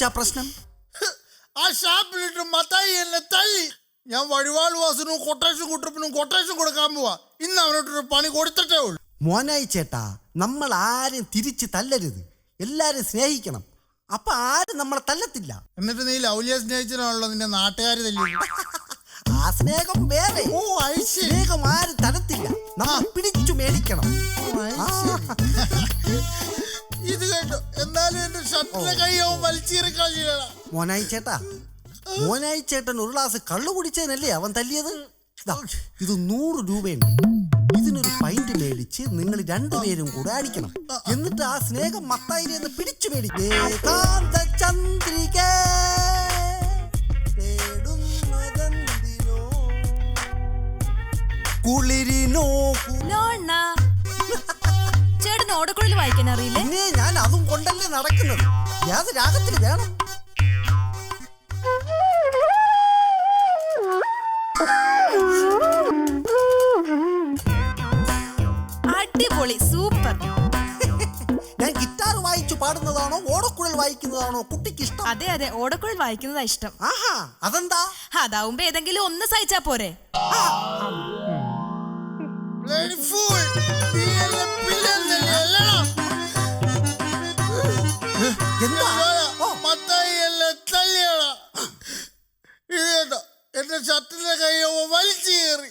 മോനയച്ച പ്രശ്നം? ആ ഷാപ്പിലിട്ട് മത്തായി എന്നെ തല്ലി ഞാൻ വഴിവാൾ വാസനും കൊട്ടേഷൻ കുട്ടപ്പിനും കൊട്ടേഷൻ കൊടുക്കാൻ പോവാ. ഇന്ന് അവനോട്ടൊരു പണി കൊടുത്തിട്ടേ ഉള്ളൂ. മോനായിച്ചേട്ടാ നമ്മൾ ആരും തിരിച്ച് തല്ലരുത്. എല്ലാരും സ്നേഹിക്കണം. അപ്പൊ ആരും നമ്മളെ തല്ലത്തില്ല. എന്നിട്ട് നീ ലൗലിയെ സ്നേഹിച്ചതാണല്ലോ നിന്റെ നാട്ടുകാർ തല്ലി. ആ സ്നേഹം വേറെ. ഓ സ്നേഹം ആരും തരത്തില്ല. നമ്മൾ പിടിച്ചു മേടിക്കണം. ഇത് കേട്ടു. എന്നാലും എന്റെ ഷർട്ടിലെ കൈയോ വലിച്ചീറി കളിയാണ് മോനായി ചേട്ടാ. മോനായി ചേട്ടൻ ഒരു ഗ്ലാസ് കള്ളു കുടിച്ചതിനല്ലേ അവൻ തല്ലിയത്? ദാ, ഇത് നൂറ് രൂപയുണ്ട്. ഇതിനൊരു പൈന്റ് മേടിച്ച് നിങ്ങൾ രണ്ടുപേരും കൂടെ അടിക്കണം. എന്നിട്ട് ആ സ്നേഹം മത്തായിരി എന്ന് പിടിച്ചു മേടിക്കേ. ചന്ദ്രിക കുളിരിനോ കു- ഓടക്കുഴൽ വായിക്കാൻ അറിയില്ലേ. പിന്നെ ഞാൻ അതും കൊണ്ടല്ലേ നടക്കുന്നത്? ഞാൻ രാഗത്തിൽ വേണം. അടിപൊളി സൂപ്പർ. ഞാൻ ഗിറ്റാർ വായിച്ചു പാടുന്നതാണോ ഓടക്കുഴൽ വായിക്കുന്നതാണോ കുട്ടിക്ക് ഇഷ്ടം അതെ അതെ ഓടക്കുഴൽ വായിക്കുന്നതാ ഇഷ്ടം. ആഹാ അതെന്താ? അതാവുമ്പോ ഏതെങ്കിലും ഒന്ന് സഹിച്ചാ പോരെ. ആ! എന്റെ വലിച്ചു കയറി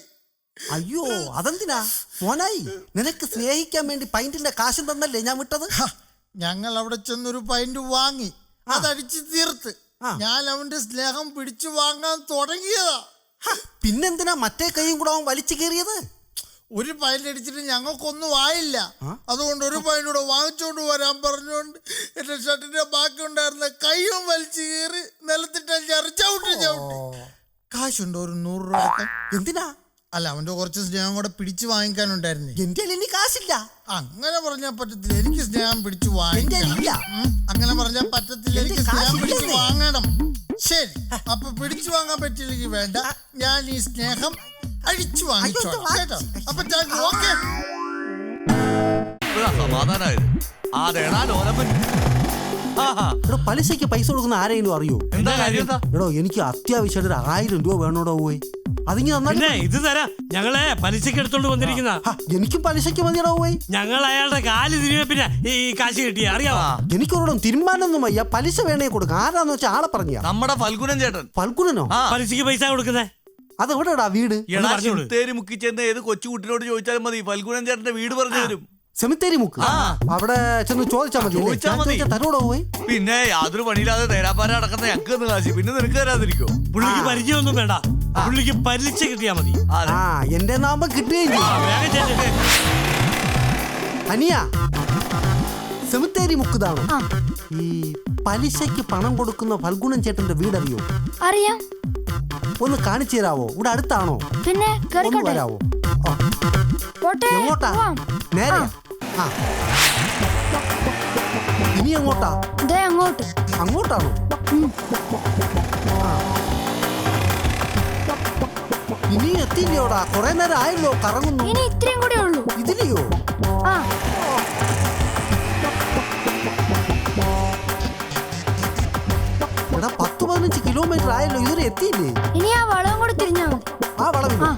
അയ്യോ അതെന്തിനാ? മോനായി നിനക്ക് സ്നേഹിക്കാൻ വേണ്ടി പൈന്റിന്റെ കാശും തന്നല്ലേ ഞാൻ വിട്ടത്? ഞങ്ങൾ അവിടെ ചെന്നൊരു പൈന്റ് വാങ്ങി. അതടിച്ച് തീർത്ത്. ഞാൻ അവന്റെ സ്നേഹം പിടിച്ചു വാങ്ങാൻ തുടങ്ങിയതാ. പിന്നെന്തിനാ മറ്റേ കൈയും കൂടെ അവൻ വലിച്ചു കയറിയത് ഒരു പൈന്റ് അടിച്ചിട്ട് ഞങ്ങൾക്കൊന്നും ആയില്ല. അതുകൊണ്ട് ഒരു പൈനൂടെ വാങ്ങിച്ചോണ്ട് വരാൻ പറഞ്ഞുകൊണ്ട് എന്റെ ഷർട്ടിന്റെ ബാക്കി ഉണ്ടായിരുന്ന കൈയും വലിച്ചു കീറി നിലത്തിട്ട് ചവിട്ടി ചവിട്ടി. കാശുണ്ടോ ഒരു നൂറ് രൂപ? എന്തിനാ? അല്ല അവന്റെ കുറച്ച് സ്നേഹം കൂടെ പിടിച്ചു വാങ്ങിക്കാനുണ്ടായിരുന്നു. എന്റെ ഇനി കാശില്ല. അങ്ങനെ പറഞ്ഞാൽ പറ്റത്തില്ല. എനിക്ക് സ്നേഹം പിടിച്ചു വാങ്ങിക്കാൻ ഇല്ല. അങ്ങനെ പറഞ്ഞാൽ പറ്റത്തില്ല. എനിക്ക് സ്നേഹം പിടിച്ചു വാങ്ങണം. ശരി. അപ്പൊ പിടിച്ചു വാങ്ങാൻ പറ്റില്ലെങ്കിൽ വേണ്ട. ഞാൻ ഈ സ്നേഹം അഴിച്ചു വാങ്ങിച്ചോളാം. കേട്ടോ? അപ്പൊ ഓക്കെ സമാധാനായത്. അതേടാ ലോലപ്പൻ. ആഹാ. എടോ പലിശയ്ക്ക് പൈസ കൊടുക്കുന്ന ആരെങ്കിലും അറിയോ? എന്താ കാര്യം? എടോ എനിക്ക് അത്യാവശ്യമായിട്ട് ഒരു ആയിരം രൂപ വേണോടോ പോയി അതിങ്ങ് പിന്നെ തന്നാ ഇത് തരാ. ഞങ്ങളെ പലിശക്ക് എടുത്തോണ്ട് വന്നിരിക്കുന്ന. എനിക്കും പലിശയ്ക്ക് മതിയടോ പോയി ഞങ്ങൾ അയാളുടെ കാൽ തിരിഞ്ഞ പിന്നെ ഈ കാശ് കിട്ടിയ അറിയാമോ എനിക്കൊരിടം തീരുമാനമൊന്നും വയ്യ. പലിശ വേണേ കൊടുക്കാം. ആരാന്ന് വെച്ചാൽ ആളെ പറഞ്ഞ നമ്മുടെ ഫൽഗുനൻ ചേട്ടൻ. ഫൽഗുനനോ? ആ. പലിശക്ക് പൈസ കൊടുക്കുന്നേ. അത് എവിടെടാ വീട്? എടാ. ചിത്തേരി മുക്കി ചെന്ന് ഏത് കൊച്ചുകുട്ടിനോട് ചോദിച്ചാലും മതി. ഫൽഗുനൻ ചേട്ടന്റെ വീട് പറഞ്ഞു തരും. സെമിത്തേരി മുക്ക്? അവിടെ ചെന്ന് ചോദിച്ചാൽ മതി ചോദിച്ചാൽ മതി. തരോടോ പോയി. പിന്നെ യാതൊരു പണിയില്ലാതെ തേരാപ്പാര അടക്കുന്ന ഞങ്ങൾക്ക് ഒന്ന് കാശി. പിന്നെ നിനക്ക് തരാതിരിക്കോ? പുള്ളിക്ക് പരിചയമൊന്നും വേണ്ട. പുള്ളിക്ക് പലിശ കിട്ടിയാ മതി. ആ എന്റെ നാമ കിട്ടുകയും അനിയ സെമിത്തേരി മുക്കുതാണ്? ഈ പലിശയ്ക്ക് പണം കൊടുക്കുന്ന ഫൽഗുണൻ ചേട്ടന്റെ വീടറിയോ? അറിയാം. ഒന്ന് കാണിച്ചു തരാവോ? ഇവിടെ അടുത്താണോ? പിന്നെ ഒന്ന് കേറിക്കോട്ടെ വരാവോ? ആ, പോട്ടെ എങ്ങോട്ടാ? പോവാം. നേരെ ആ. ഇനി എങ്ങോട്ടാ? ദേ അങ്ങോട്ട്. അങ്ങോട്ടാണോ? ആ. ഇനി എത്തിയില്ലോടാ? കുറെ നേരം ആയല്ലോ കറങ്ങുന്നു. ഇനി ഇത്രയും കൂടെ ഉള്ളൂ. ഇതിലെയോ? ആ. കിലോമീറ്റർ ആയല്ലോ ഇതുവരെ എത്തിയില്ലേ? ഇനി ആ വളവും കൂടെ തിരിഞ്ഞാ മതി. ആ വളവിൽ ആ.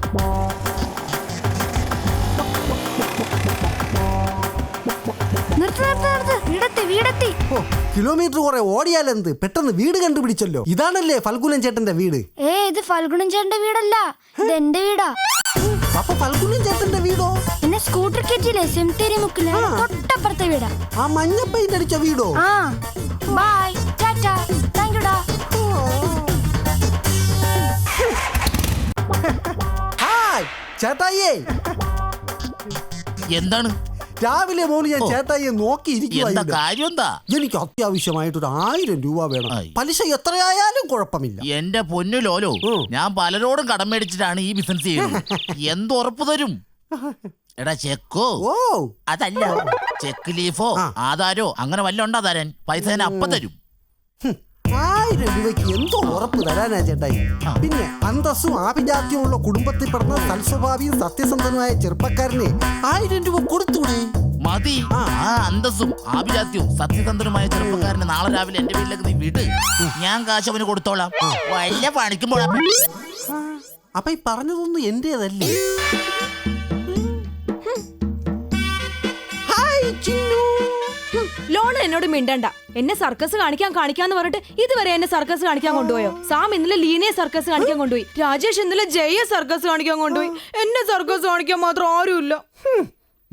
നിർത്ത് നിർത്ത് നിർത്ത്. വീടെത്തി വീടെത്തി. ഓ കിലോമീറ്റർ കുറെ ഓടിയാലെന്ത്? പെട്ടെന്ന് വീട് കണ്ടുപിടിച്ചല്ലോ. ഇതാണല്ലേ ഫൽഗുനൻ ചേട്ടന്റെ വീട്? ഏ ഇത് ഫൽഗുനൻ ചേട്ടന്റെ വീടല്ല. ഇത് എന്റെ വീടാ. അപ്പൊ ഫൽഗുനൻ ചേട്ടന്റെ വീടോ? പിന്നെ സ്കൂട്ടർ കയറ്റിയില്ലേ സെമിത്തേരി മുക്കിലെ. തൊട്ടപ്പുറത്തെ വീടാ. ആ മഞ്ഞ പെയിന്റ് അടിച്ച വീടോ? ആ. ബൈ ടാറ്റാ ചേട്ടായിയേ. എന്താണ്? രാവിലെ മോന് ഞാൻ ചേട്ടായി ചേട്ടായിയെ എന്താ കാര്യം എന്താ എനിക്ക് അത്യാവശ്യമായിട്ട് ഒരു ആയിരം രൂപ വേണം. ആയി. പലിശ എത്രയായാലും കുഴപ്പമില്ല. എന്റെ പൊന്നു ലോലോ ഉം. ഞാൻ പലരോടും കടം മേടിച്ചിട്ടാണ് ഈ ബിസിനസ് ചെയ്യുന്നത്. എന്ത് ഉറപ്പ് തരും? എടാ ചെക്കോ. ഓ. അതല്ല ചെക്ക് ലീഫോ ആ. ആധാരോ അങ്ങനെ വല്ല ഉണ്ടാ തരാൻ പൈസ ഞാൻ അപ്പം തരും. ഹും, ആയിരം രൂപയ്ക്ക് എന്തോ ഉറപ്പ് തരാനാ ചേട്ടായി. പിന്നെ അന്തസ്സും ആഭിജാത്യമുള്ള കുടുംബത്തിൽ പിറന്ന സൽസ്വഭാവിയും സത്യസന്ധനുമായ ചെറുപ്പക്കാരനെ ആയിരം രൂപ കൊടുത്തൂടെ മതി. ആ. അന്തസ്സും ആഭിജാത്യവും സത്യസന്ധനുമായ ചെറുപ്പക്കാരനെ നാളെ രാവിലെ എന്റെ വീട്ടിലേക്ക് നീ വിട്. ഞാൻ കാശ് അവന് കൊടുത്തോളാം വല്ല പണിക്കുമ്പോഴാ അപ്പൊ ഈ പറഞ്ഞതൊന്നും എന്റേതല്ലേ? എന്നോട് മിണ്ടണ്ട. എന്നെ സർക്കസ് കാണിക്കാൻ കാണിക്കാന്ന് പറഞ്ഞിട്ട് ഇതുവരെ എന്നെ സർക്കസ് കാണിക്കാൻ കൊണ്ടുപോയോ? സാം ഇന്നലെ ലീനയെ സർക്കസ് കാണിക്കാൻ കൊണ്ടുപോയി. രാജേഷ് ഇന്നലെ ജയ സർക്കസ് കാണിക്കാൻ കൊണ്ടുപോയി. എന്നെ സർക്കസ് കാണിക്കാൻ മാത്രം ആരുമില്ല.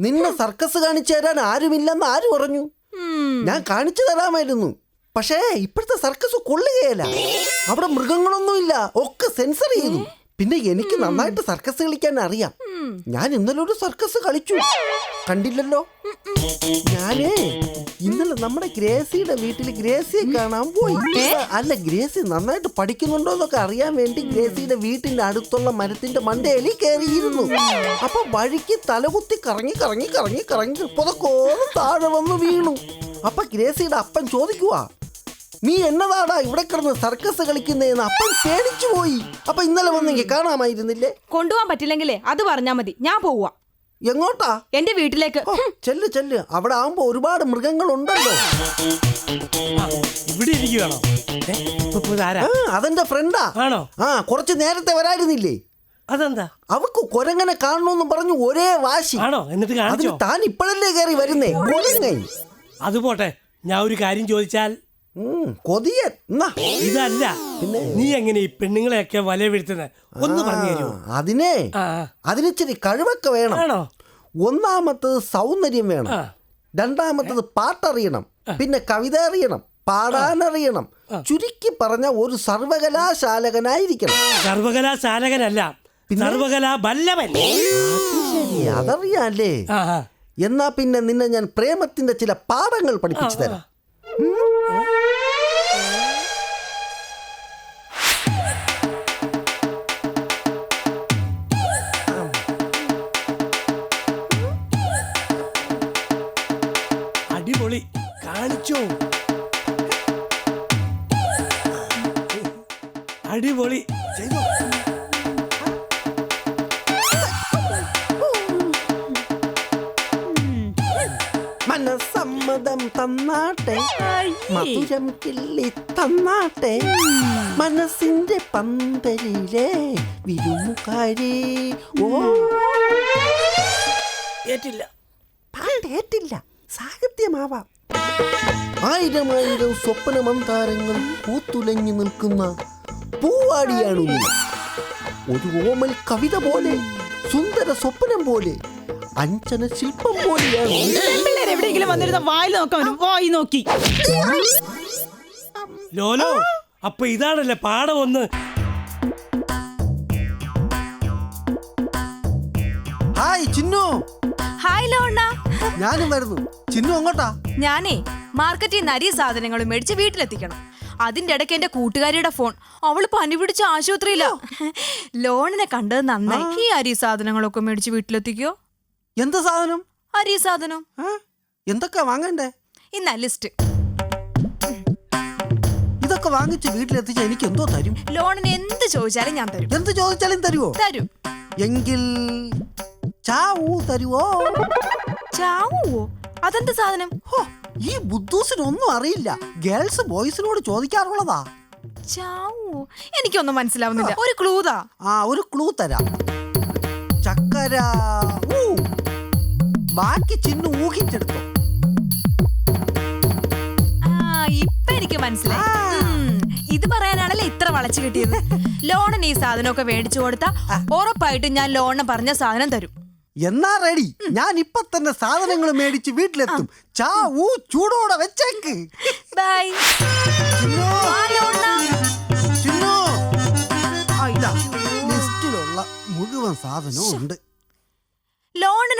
നിന്നെ സർക്കസ് കാണിച്ചു തരാൻ ആരുമില്ലെന്ന് ആര് പറഞ്ഞു? ഞാൻ കാണിച്ചു തരാമായിരുന്നു. പക്ഷേ ഇപ്പോഴത്തെ സർക്കസ് കൊള്ളുകയല്ല. അവിടെ മൃഗങ്ങളൊന്നുമില്ല. ഒക്കെ സെൻസർ ചെയ്യുന്നു പിന്നെ എനിക്ക് നന്നായിട്ട് സർക്കസ് കളിക്കാൻ അറിയാം. ഞാൻ ഇന്നലെ ഒരു സർക്കസ് കളിച്ചു. കണ്ടില്ലല്ലോ? ഞാനേ ഇന്നലെ നമ്മുടെ ഗ്രേസിയുടെ വീട്ടിൽ ഗ്രേസിയെ കാണാൻ പോയി. അല്ല ഗ്രേസി നന്നായിട്ട് പഠിക്കുന്നുണ്ടോ എന്നൊക്കെ അറിയാൻ വേണ്ടി ഗ്രേസിയുടെ വീട്ടിന്റെ അടുത്തുള്ള മരത്തിന്റെ മണ്ടയിൽ കയറിയിരുന്നു. അപ്പൊ വഴിക്ക് തലകുത്തി കറങ്ങി കറങ്ങി കറങ്ങി കറങ്ങി പുതക്കോളം താഴെ വന്ന് വീണു. അപ്പൊ ഗ്രേസിയുടെ അപ്പൻ ചോദിക്കുവാ നീ എന്നതാടാ ഇവിടെ കിടന്ന് സർക്കസ് കളിക്കുന്നതെന്ന് അപ്പൻ പേടിച്ചു പോയി അപ്പൊ ഇന്നലെ വന്നെങ്കിൽ കാണാമായിരുന്നില്ലേ? കൊണ്ടുപോകാൻ പറ്റില്ലെങ്കിലേ അത് പറഞ്ഞാ മതി. ഞാൻ പോവാ. എങ്ങോട്ടാ? എന്റെ വീട്ടിലേക്ക്. ഓ, ചെല്ല് ചെല്ല്. അവിടെ ആവുമ്പോ ഒരുപാട് മൃഗങ്ങളുണ്ടല്ലോ. ഇവിടെ ഇരിക്കുകയാണോ? ഏ, ഇപ്പൊ ഇപ്പൊ ഇതാരാ ആ അതെന്റെ ഫ്രണ്ടാ. ആണോ? ആ കുറച്ച് നേരത്തെ വരായിരുന്നില്ലേ? അതെന്താ? അവക്ക് കൊരങ്ങനെ കാണണമെന്ന് പറഞ്ഞു ഒരേ വാശി. ആണോ? എന്നിട്ട് അതിന് കാണിച്ചോ താൻ ഇപ്പോഴല്ലേ കയറി വരുന്നേ? കൊരങ്ങൻ. അത് പോട്ടെ. ഞാൻ ഒരു കാര്യം ചോദിച്ചാൽ കൊതിയൻ. ഇതല്ല. പിന്നെ? നീ എങ്ങനെ ഈ പെണ്ണുങ്ങളെയൊക്കെ വല വീഴ്ത്തുന്നത് ഒന്ന് പറഞ്ഞു തരുമോ? അതിനെ? അതിനിച്ചിരി കഴിവൊക്കെ വേണം. ഒന്നാമത്തത് സൗന്ദര്യം വേണം. രണ്ടാമത്തത് പാട്ടറിയണം. പിന്നെ കവിത അറിയണം പാടാനറിയണം ചുരുക്കി പറഞ്ഞ ഒരു സർവകലാശാലകനായിരിക്കണം. സർവകലാശാലകനല്ല. സർവകലാ ബല്ലവൻ അതറിയാല്ലേ. എന്നാ പിന്നെ നിന്നെ ഞാൻ പ്രേമത്തിന്റെ ചില പാഠങ്ങൾ പഠിപ്പിച്ചു തരാം. അടിപൊളി മനസമ്മതം തന്നാട്ടെ. മധുരം കിള്ളി തന്നാട്ടെ. മനസ്സിന്റെ പന്തലിലെ വിരുമുകാരി ഓ. ഏറ്റില്ല. പാട്ടേറ്റില്ല സാഹിത്യമാവാം. ആയിരം ആയിരം സ്വപ്ന മന്താരങ്ങൾ പൂത്തുലഞ്ഞു നിൽക്കുന്ന പൂവാടിയാണ് ഒരു ഓമൽ കവിത പോലെ സുന്ദര സ്വപ്നം പോലെ അഞ്ചന ശില്പം പോലെയാണ് എവിടെയെങ്കിലും വന്നിരുന്ന വായിൽ നോക്കാൻ വായി നോക്കി. ലോലോ അപ്പൊ ഇതാണല്ലേ പാഠം ഒന്ന്? ഹായ് ചിന്നു. ഹായ് ലോണ. ഞാനും വരുന്നു. ചിന്നു അങ്ങോട്ടാ? ഞാനേ മാർക്കറ്റിൽ നിന്ന് അരി സാധനങ്ങളും മേടിച്ച് വീട്ടിലെത്തിക്കണം. അതിന്റെ ഇടയ്ക്ക് എന്റെ കൂട്ടുകാരിയുടെ ഫോൺ. അവൾ പനി പിടിച്ച ആശുപത്രിയില. ലോണിനെ കണ്ടത് നന്നായി. ഈ അരി സാധനങ്ങളൊക്കെ മേടിച്ച് വീട്ടിലെത്തിക്കോ. എന്ത് സാധനം? അരി സാധനം. ആ? എന്തൊക്കെ വാങ്ങണ്ടേ? ഇന്ന ലിസ്റ്റ് ഇതൊക്കെ വാങ്ങിച്ച് വീട്ടിലെത്തിച്ച എനിക്ക് എന്തോ തരും. ലോണിന് എന്ത് ചോദിച്ചാലും ഞാൻ തരും. എന്ത് ചോദിച്ചാലും തരുവോ? തരും. എങ്കിൽ ചാവൂ തരുവോ? ചാവുവോ? അതെന്ത് സാധനം? ഹോ, ഈ ബുദ്ധൂസിനൊന്നും അറിയില്ല. ഗേൾസ് ബോയ്സിനോട് ചോദിക്കാറുള്ളതാ. ചാവുവോ? എനിക്കൊന്നും മനസ്സിലാവുന്നില്ല. ഒരു ക്ലൂതാ ആ ഒരു ക്ലൂ തരാം. ചക്കര ഊ. ബാക്കി ചിന്നു ഊഹിച്ചെടുത്തോ. എനിക്ക് മനസ്സിലായി. ഉം, ഇത് പറയാനാണല്ലേ ഇത്ര വളച്ചു കിട്ടിയത്? ലോണിന് ഈ സാധനമൊക്കെ മേടിച്ചു കൊടുത്താ ഉറപ്പായിട്ടും ഞാൻ ലോണിന് പറഞ്ഞ സാധനം തരും. എന്നാ റെഡി. ഞാൻ ഇപ്പൊ തന്നെ സാധനങ്ങൾ മേടിച്ച് വീട്ടിലെത്തും. ചാ ഊ ചൂടോടെ വെച്ചേക്ക്. ബൈ. ചിന്നു, ആ ലോണ്ണ ചിന്നു. ആ, ഇതാ. ലിസ്റ്റിലുള്ള മുഴുവൻ സാധനവും ഉണ്ട്.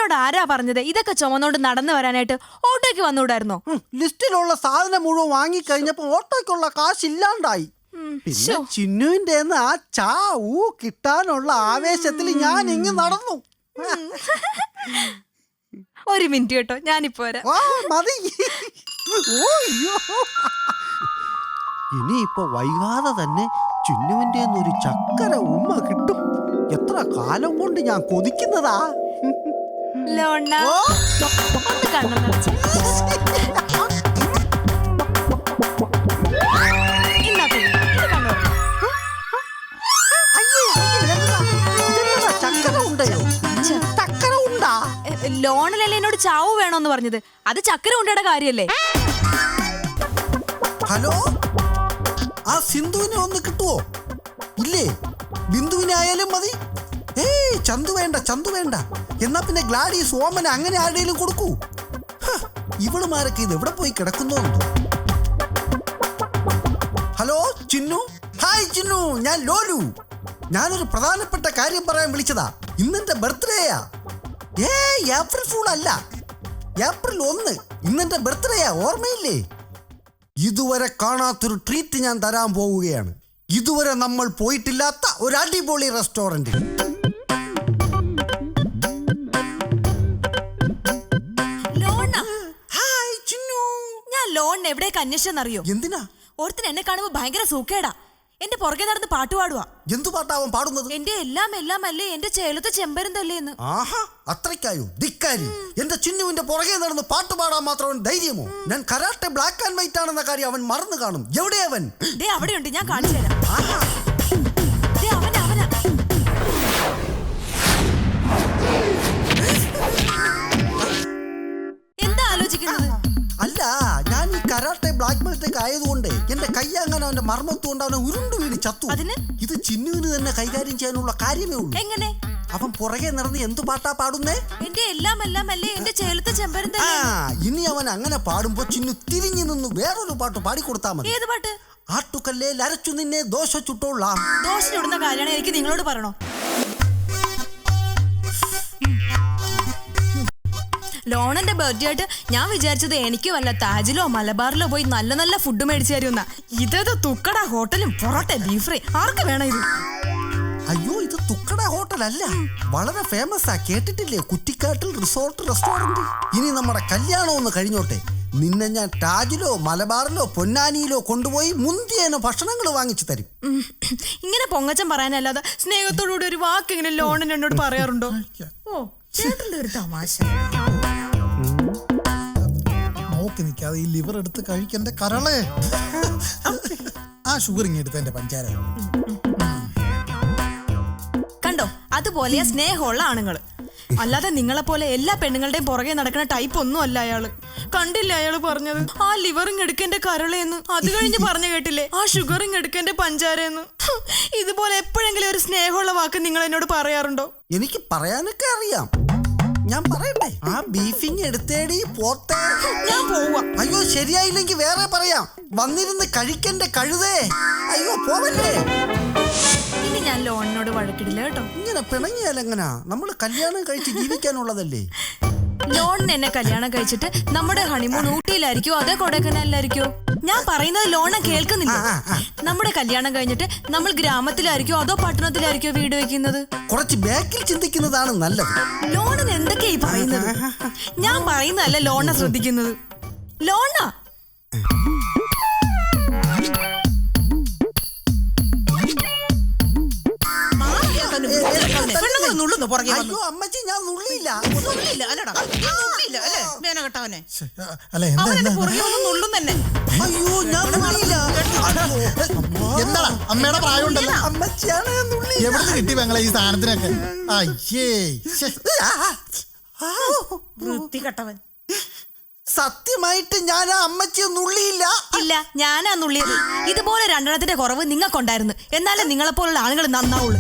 ലോണിനോട് ആരാ പറഞ്ഞത്? ഇതൊക്കെ ചുമന്നോണ്ട് നടന്നു വരാനായിട്ട് ഓട്ടോയ്ക്ക് വന്നുകൂടായിരുന്നോ ലിസ്റ്റിലുള്ള സാധനം മുഴുവൻ വാങ്ങി കഴിഞ്ഞപ്പോ ഓട്ടോയ്ക്കുള്ള കാശ് ഇല്ലാണ്ടായി പിന്നെ ചിന്നുവിന്റെ ആ ചാ ഊ കിട്ടാനുള്ള ആവേശത്തിൽ ഞാൻ ഇങ്ങ് നടന്നു ഒരു മിനിറ്റ് കേട്ടോ ഞാനിപ്പോ മതി. ഇനിയിപ്പോ വൈകാതെ തന്നെ ചിന്നുവിന്റെ ഒരു ചക്കര ഉമ്മ കിട്ടും. എത്ര കാലം കൊണ്ട് ഞാൻ കൊതിക്കുന്നതാ. ഒന്ന് കണ്ണം നിറച്ച് എ, ലോണിലല്ലേ എന്നോട് ചാവ് വേണോന്ന് പറഞ്ഞത്? അത് ചക്കര ഉണ്ടയുടെ കാര്യല്ലേ? ഹലോ? ആ സിന്ധുവിനെ ഒന്ന് കിട്ടുവോ? ഇല്ലേ? ബിന്ദുവിനായാലും മതി. ഏയ് ചന്തു വേണ്ട ചന്തു വേണ്ട. എന്നാ പിന്നെ ഗ്ലാഡീസ് ഓമന അങ്ങനെ ആരുടെയും കൊടുക്കൂ? ഇവൾ ഇവളുമാരൊക്കെ ഇത് എവിടെ പോയി കിടക്കുന്നോ? ഹലോ ചിന്നു? ഹായ് ചിന്നു. ഞാൻ ലോലു. ഞാനൊരു പ്രധാനപ്പെട്ട കാര്യം പറയാൻ വിളിച്ചതാ. ഇന്നെന്റെ ബർത്ത്ഡേയാ. ഏ ഏപ്രിൽ ഫൂൾ അല്ല. ഏപ്രിൽ ഒന്ന്. ഇന്നെന്റെ ബർത്ത്ഡേയാ ഓർമ്മയില്ലേ? ഇതുവരെ കാണാത്തൊരു ട്രീറ്റ് ഞാൻ തരാൻ പോവുകയാണ്. ഇതുവരെ നമ്മൾ പോയിട്ടില്ലാത്ത ഒരു അടിപൊളി റെസ്റ്റോറന്റ് എവിടേക്ക് അന്വേഷിച്ചെന്നറിയോ? എന്തിനാ? ഓർത്തിന് എന്നെ കാണുമ്പോ ഭയങ്കര സൂക്കേടാ. എന്റെ പുറകെ നടന്ന് പാട്ട് പാടുവാ. എന്തു പാട്ടാവും പാടുന്നത്? എന്റെ എല്ലാം എല്ലാം അല്ലേ? എന്റെ ചേലത്തെ ചെമ്പരുന്തല്ലേ എന്ന്. ആഹാ അത്രയ്ക്കായോ? ധിക്കാരി. എന്റെ ചിന്നുവിന്റെ പുറകെ നടന്ന് പാട്ട് പാടാൻ മാത്രം അവൻ ധൈര്യമോ? ഞാൻ കരാട്ടെ ബ്ലാക്ക് ആൻഡ് വൈറ്റ് ആണെന്ന കാര്യം അവൻ മറന്നു കാണും. എവിടെ അവൻ? ദേ അവിടെയുണ്ട്. ഞാൻ കാണിച്ചു തരാം ആഹാ. ബ്ലാക്ക് ആയതുകൊണ്ട് എന്റെ കൈ അങ്ങനെ അവന്റെ മർമ്മത്തുകൊണ്ട് അവനെ ഉരുണ്ടു വീണ് ചത്തു. അതിന്? ഇത് ചിന്നുവിന് തന്നെ കൈകാര്യം ചെയ്യാനുള്ള കാര്യമേ ഉള്ളൂ. എങ്ങനെ? അവൻ പുറകെ നടന്ന് എന്തു പാട്ടാ പാടുന്നേ? എന്റെ എല്ലാം എല്ലാം അല്ലേ എന്റെ ചേലത്തെ ചെമ്പരം ആ ഇനി അവൻ അങ്ങനെ പാടുമ്പോ ചിന്നു തിരിഞ്ഞു നിന്ന് വേറൊരു പാട്ട് പാടിക്കൊടുത്താ മതി. ഏത് പാട്ട്? ആട്ടുകല്ലേ ലരച്ചു നിന്നെ ദോശ ചുട്ടോളാം. ദോശ ചുടുന്ന കാര്യമാണ് എനിക്ക് നിങ്ങളോട് പറയണോ? ലോണന്റെ ബർത്ത്ഡേ ആയിട്ട് ഞാൻ വിചാരിച്ചത് എനിക്ക് വല്ല താജിലോ മലബാറിലോ പോയി നല്ല നല്ല ഫുഡ് മേടിച്ചു തരുമെന്ന. ഇതേതോ തുക്കട ഹോട്ടലും പൊറോട്ട ബീഫ് ഫ്രൈ ആർക്ക് വേണം ഇത്? അയ്യോ ഇത് തുക്കട ഹോട്ടൽ അല്ല. വളരെ ഫേമസ് ആ കേട്ടിട്ടില്ലേ? കുറ്റിക്കാട്ടിൽ റിസോർട്ട് റെസ്റ്റോറന്റ് ഇനി നമ്മുടെ കല്യാണം ഒന്ന് കഴിഞ്ഞോട്ടെ. നിന്നെ ഞാൻ ടാജിലോ മലബാറിലോ പൊന്നാനിയിലോ കൊണ്ടുപോയി മുന്തിയേന ഭക്ഷണങ്ങൾ വാങ്ങിച്ചു തരും. ഇങ്ങനെ പൊങ്ങച്ചം പറയാനല്ലാതെ സ്നേഹത്തോടുകൂടി ഒരു വാക്ക് ഇങ്ങനെ ലോണിന് എന്നോട് പറയാറുണ്ടോ? ഓ ചേട്ടന്റെ ഒരു തമാശ. നോക്കി നിൽക്കാതെ ഈ ലിവർ എടുത്ത് കഴിക്കണ്ട കരളേ. ആ ഷുഗർ ഇങ്ങനെ എടുത്ത എന്റെ പഞ്ചാര. കണ്ടോ? അതുപോലെ സ്നേഹമുള്ള ആണുങ്ങൾ. അല്ലാതെ നിങ്ങളെ പോലെ എല്ലാ പെണ്ണുങ്ങളുടെയും പുറകെ നടക്കുന്ന ടൈപ്പ് ഒന്നും അല്ല അയാൾ. കണ്ടില്ല അയാൾ പറഞ്ഞത്? ആ ലിവറിങ് എടുക്കേണ്ട കരളേന്ന്. അത് കഴിഞ്ഞ് പറഞ്ഞു കേട്ടില്ലേ? ആ ഷുഗറിങ് എടുക്കേണ്ട പഞ്ചാരയെന്ന് ഇതുപോലെ എപ്പോഴെങ്കിലും ഒരു സ്നേഹമുള്ള വാക്ക് നിങ്ങൾ എന്നോട് പറയാറുണ്ടോ? എനിക്ക് പറയാനൊക്കെ അറിയാം. ഞാൻ പറയട്ടെ? ആ ബീഫിങ് എടുത്തേടി പോത്തേ. ഞാൻ പോവാ അയ്യോ ശരിയായില്ലെങ്കിൽ വേറെ പറയാം. വന്നിരുന്ന് കഴിക്കന്റെ കഴുതേ. അയ്യോ പോവല്ലേ? ഇനി ഞാൻ ലോണിനോട് വഴക്കിടില്ല കേട്ടോ. ഇങ്ങനെ പിണങ്ങിയാലെങ്ങനാ നമ്മൾ കല്യാണം കഴിച്ച് ജീവിക്കാനുള്ളതല്ലേ? ലോണിന് എന്നെ കല്യാണം കഴിച്ചിട്ട് നമ്മുടെ ഹണിമൂൺ ഊട്ടിയിലായിരിക്കോ? അതേ കൊടൈക്കനാലിലായിരിക്കോ? ഞാൻ പറയുന്നത് ലോണ കേൾക്കുന്നില്ല. നമ്മുടെ കല്യാണം കഴിഞ്ഞിട്ട് നമ്മൾ ഗ്രാമത്തിലായിരിക്കോ? അതോ പട്ടണത്തിലായിരിക്കോ വീട് വെക്കുന്നത് കുറച്ച് ബാക്കിൽ ചിന്തിക്കുന്നതാണ് നല്ലത്. ലോണിന് എന്തൊക്കെയാ പറയുന്നത്? ഞാൻ പറയുന്നതല്ല ലോണ ശ്രദ്ധിക്കുന്നത്. ലോണ? അയ്യോ അമ്മച്ചി ഞാൻ നുള്ളിയില്ല. അല്ല? എന്താ എന്താ? അയ്യോ ഞാൻ നുള്ളിയില്ല. എന്താടാ അമ്മയുടെ പ്രായം ഉണ്ടല്ലോ അമ്മച്ചിയാണ് ഞാൻ നുള്ളി എവിടുന്ന് കിട്ടി പെങ്ങളെ ഈ സാധനത്തിനൊക്കെ? അയ്യേ ശ്ശെ. സത്യമായിട്ട് ഞാൻ ആ അമ്മച്ചിയെ നുള്ളിയില്ല. ഇല്ല ഞാനാ നുള്ളിയത്. ഇതുപോലെ രണ്ടെണ്ണത്തിന്റെ കുറവ് നിങ്ങൾക്കുണ്ടായിരുന്നു. എന്നാലേ നിങ്ങളെപ്പോലുള്ള ആളുകൾ നന്നാവുള്ളൂ.